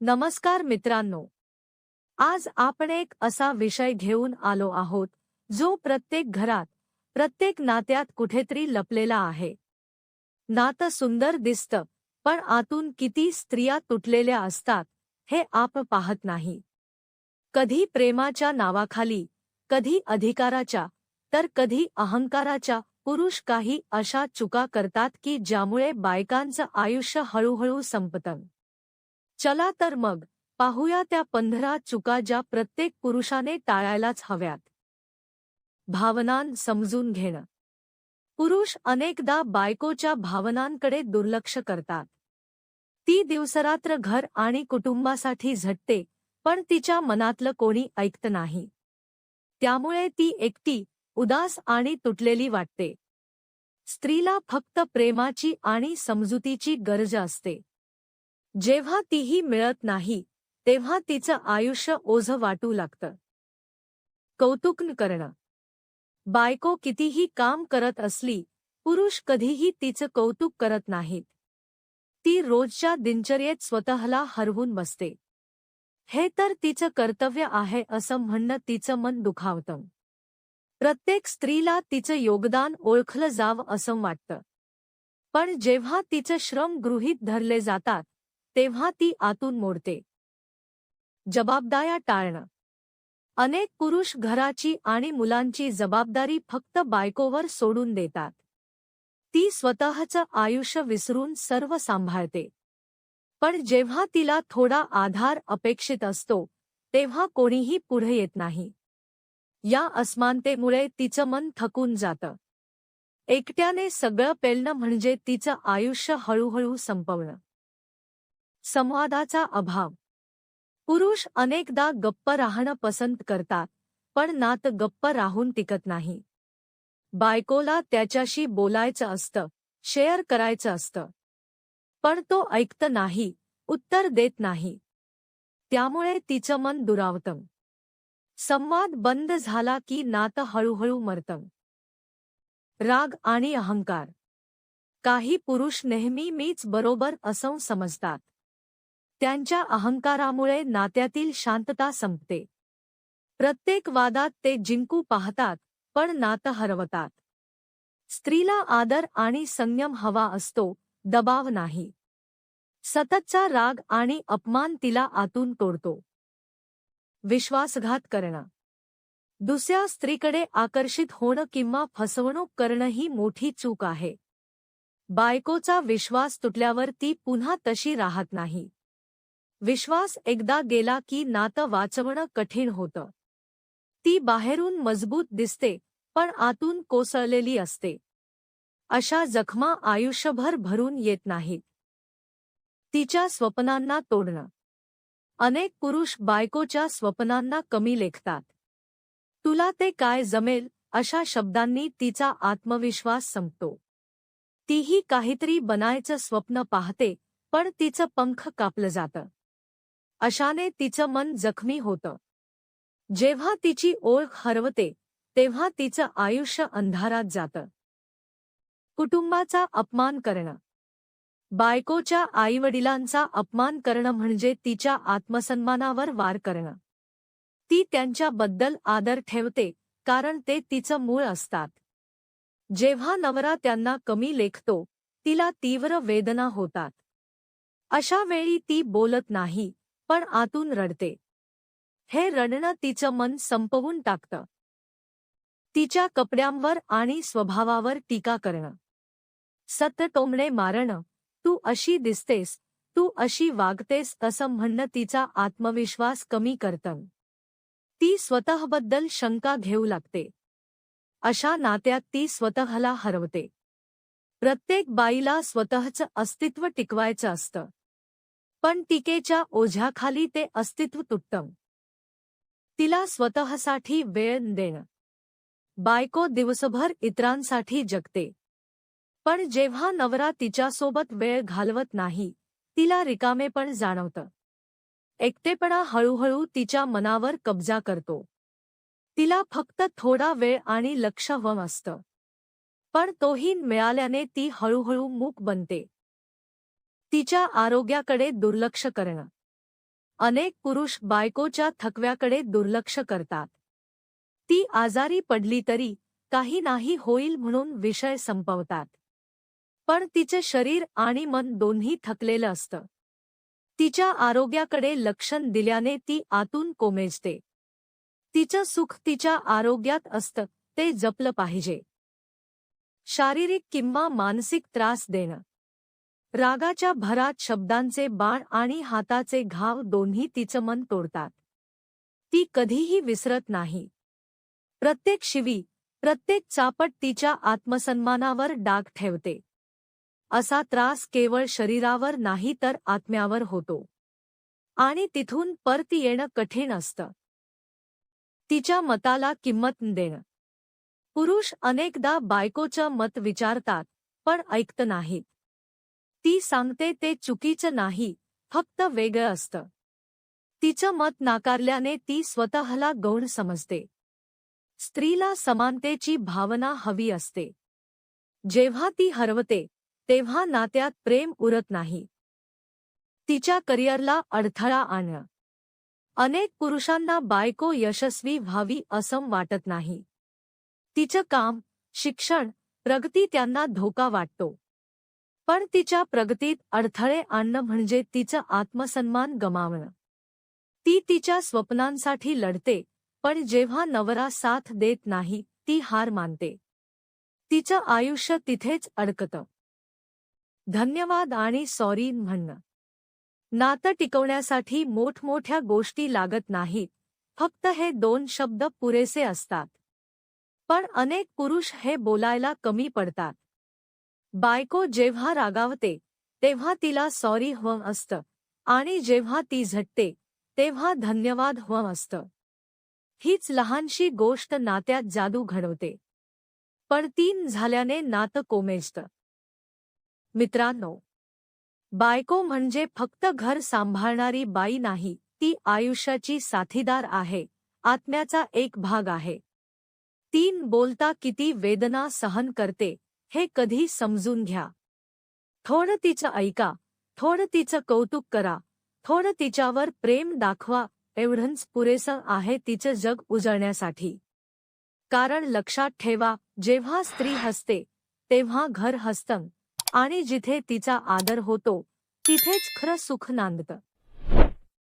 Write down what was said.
नमस्कार मित्रांनो. आज आपण एक असा विषय घेऊन आलो आहोत जो प्रत्येक घरात प्रत्येक नात्यात कुठेतरी लपलेला आहे. नातं सुंदर दिसतं पण आतून किती स्त्रिया तुटलेल्या असतात हे आप पाहत नाही. कधी प्रेमाच्या नावाखाली कधी अधिकाराच्या तर कधी अहंकाराच्या पुरुष काही अशा चुका करतात की ज्यामुळे बायकांचं आयुष्य हळूहळू संपतं. चला तर मग पाहूया त्या पंधरा चुका ज्या प्रत्येक पुरुषाने टाळायलाच हव्यात. भावनां समजून घेणं. पुरुष अनेकदा बायकोच्या भावनांकडे दुर्लक्ष करतात. ती दिवसरात्र घर आणि कुटुंबासाठी झटते पण तिच्या मनातलं कोणी ऐकत नाही. त्यामुळे ती एकटी उदास आणि तुटलेली वाटते. स्त्रीला फक्त प्रेमाची आणि समजुतीची गरज असते. जेव्हा तीही मिळत नाही तेव्हा तिचं आयुष्य ओझं वाटू लागतं. कौतुक करणं. बायको कितीही काम करत असली पुरुष कधीही तिचं कौतुक करत नाहीत. ती रोजच्या दिनचर्येत स्वतःला हरवून बसते. हे तर तिचं कर्तव्य आहे असं म्हणणं तिचं मन दुखावतं. प्रत्येक स्त्रीला तिचं योगदान ओळखलं जावं असं वाटतं. पण जेव्हा तिचं श्रम गृहीत धरले जातात तेव्हा ती आतून मोडते. जबाबदाऱ्या टाळणं. अनेक पुरुष घराची आणि मुलांची जबाबदारी फक्त बायकोवर सोडून देतात. ती स्वतःचं आयुष्य विसरून सर्व सांभाळते. पण जेव्हा तिला थोडा आधार अपेक्षित असतो तेव्हा कोणीही पुढे येत नाही. या असमानतेमुळे तिचं मन थकून जातं. एकट्याने सगळं पेलणं म्हणजे तिचं आयुष्य हळूहळू संपवणं. संवादाचा अभाव. पुरुष अनेकदा गप्प राहणं पसंत करतात पण नात गप्प राहून टिकत नाही. बायकोला त्याच्याशी बोलायचं असतं शेअर करायचं असतं. पण तो ऐकत नाही उत्तर देत नाही. त्यामुळे तिचं मन दुरावतं. संवाद बंद झाला की नातं हळूहळू मरतं. राग आणि अहंकार. काही पुरुष नेहमी मीच बरोबर असं समजतात. त्यांच्या अहंकारामुळे नात्यातील शांतता संपते. प्रत्येक वादात ते जिंकू पाहतात पण नातं हरवतात. स्त्रीला आदर आणि संयम हवा असतो दबाव नाही. सततचा राग आणि अपमान तिला आतून तोडतो. विश्वासघात करणं. दुसऱ्या स्त्रीकडे आकर्षित होणं किंवा फसवणूक करणं ही मोठी चूक आहे. बायकोचा विश्वास तुटल्यावर ती पुन्हा तशी राहत नाही. विश्वास एकदा गेला की नातं वाचवणं कठीण होतं. ती बाहेरून मजबूत दिसते पण आतून कोसळलेली असते. अशा जखमा आयुष्यभर भरून येत नाहीत. तिच्या स्वप्नांना तोडणं. अनेक पुरुष बायकोच्या स्वप्नांना कमी लेखतात. तुला ते काय जमेल? अशा शब्दांनी तिचा आत्मविश्वास संपतो. तीही काहीतरी बनायचं स्वप्न पाहते पण तिचं पंख कापलं जातं. अशाने तिचं मन जखमी होतं. जेव्हा तिची ओळख हरवते तेव्हा तिचं आयुष्य अंधारात जातं. कुटुंबाचा अपमान करणं. बायकोच्या आईवडिलांचा अपमान करणं म्हणजे तिच्या आत्मसन्मानावर वार करणं. ती त्यांच्याबद्दल आदर ठेवते कारण ते तिचं मूळ असतात. जेव्हा नवरा त्यांना कमी लेखतो तिला तीव्र वेदना होतात. अशा वेळी ती बोलत नाही. पण आतून रडते. हे रडणं तिचं मन संपवून टाकतं. तिच्या कपड्यांवर आणि स्वभावावर टीका करणं. सत्य टोमणे मारणं. तू अशी दिसतेस. तू अशी वागतेस असं म्हणणं तिचा आत्मविश्वास कमी करतं. ती स्वतःबद्दल शंका घेऊ लागते. अशा नात्यात ती स्वतःला हरवते. प्रत्येक बाईला स्वतःचं अस्तित्व टिकवायचं असतं. पण टीकेच्या ओझ्याखाली ते अस्तित्व तुटतं. तिला स्वतःसाठी वेळ देणं. बायको दिवसभर इतरांसाठी जगते. पण जेव्हा नवरा तिच्यासोबत वेळ घालवत नाही तिला रिकामेपण जाणवतं. एकटेपणा हळूहळू तिच्या मनावर कब्जा करतो. तिला फक्त थोडा वेळ आणि लक्ष हवं असतं. पण तोही मिळाल्याने ती हळूहळू मूक बनते. तिच्या आरोग्याकडे दुर्लक्ष करणं. अनेक पुरुष बायकोच्या थकव्याकडे दुर्लक्ष करतात. ती आजारी पडली तरी काही नाही होईल म्हणून विषय संपवतात. पण तिचे शरीर आणि मन दोन्ही थकलेलं असतं. तिच्या आरोग्याकडे लक्षण दिल्याने ती आतून कोमेजते. तिचं सुख तिच्या आरोग्यात असतं ते जपलं पाहिजे. शारीरिक किंवा मानसिक त्रास देणं. रागाच्या भरात शब्दांचे बाण आणि हाताचे घाव दोन्ही तिचं मन तोडतात. ती कधीही विसरत नाही. प्रत्येक शिवी प्रत्येक चापट तिच्या आत्मसन्मानावर डाग ठेवते. असा त्रास केवळ शरीरावर नाही तर आत्म्यावर होतो. आणि तिथून परत येणं कठीण असतं. तिच्या मताला किंमत देणं. पुरुष अनेकदा बायकोचं मत विचारतात पण ऐकत नाहीत. ती सांगते ते चुकीचं नाही फक्त वेगळं असतं. तिचं मत नाकारल्याने ती स्वतःला गौण समजते. स्त्रीला समानतेची भावना हवी असते. जेव्हा ती हरवते तेव्हा नात्यात प्रेम उरत नाही. तिच्या करिअरला अडथळा आणणं. अनेक पुरुषांना बायको यशस्वी व्हावी असं वाटत नाही. तिचं काम शिक्षण प्रगती त्यांना धोका वाटतो. पण तिच्या प्रगतीत अडथळे आणणं म्हणजे तिचं आत्मसन्मान गमावणं. ती तिच्या स्वप्नांसाठी लढते पण जेव्हा नवरा साथ देत नाही ती हार मानते. तिचं आयुष्य तिथेच अडकतं. धन्यवाद आणि सॉरी म्हणणं. नातं टिकवण्यासाठी मोठमोठ्या गोष्टी लागत नाहीत फक्त हे दोन शब्द पुरेसे असतात. पण अनेक पुरुष हे बोलायला कमी पडतात. बायको जेव्हा रागावते तेव्हा तिला सॉरी हवं असतं. आणि जेव्हा ती झटते तेव्हा धन्यवाद हवं असतं. हीच लहानशी गोष्ट नात्यात जादू घडवते. पण तीन झाल्याने नातं कोमेजतं. मित्रांनो बायको म्हणजे फक्त घर सांभाळणारी बाई नाही ती आयुष्याची साथीदार आहे आत्म्याचा एक भाग आहे. तीन बोलता किती वेदना सहन करते हे कधी समजून घ्या. थोडं तिचं ऐका थोडं तिचं कौतुक करा थोडं तिच्यावर प्रेम दाखवा एवढंच पुरेसं आहे तिचं जग उजळण्यासाठी. कारण लक्षात ठेवा जेव्हा स्त्री हसते तेव्हा घर हसतं आणि जिथे तिचा आदर होतो तिथेच खरं सुख नांदतं.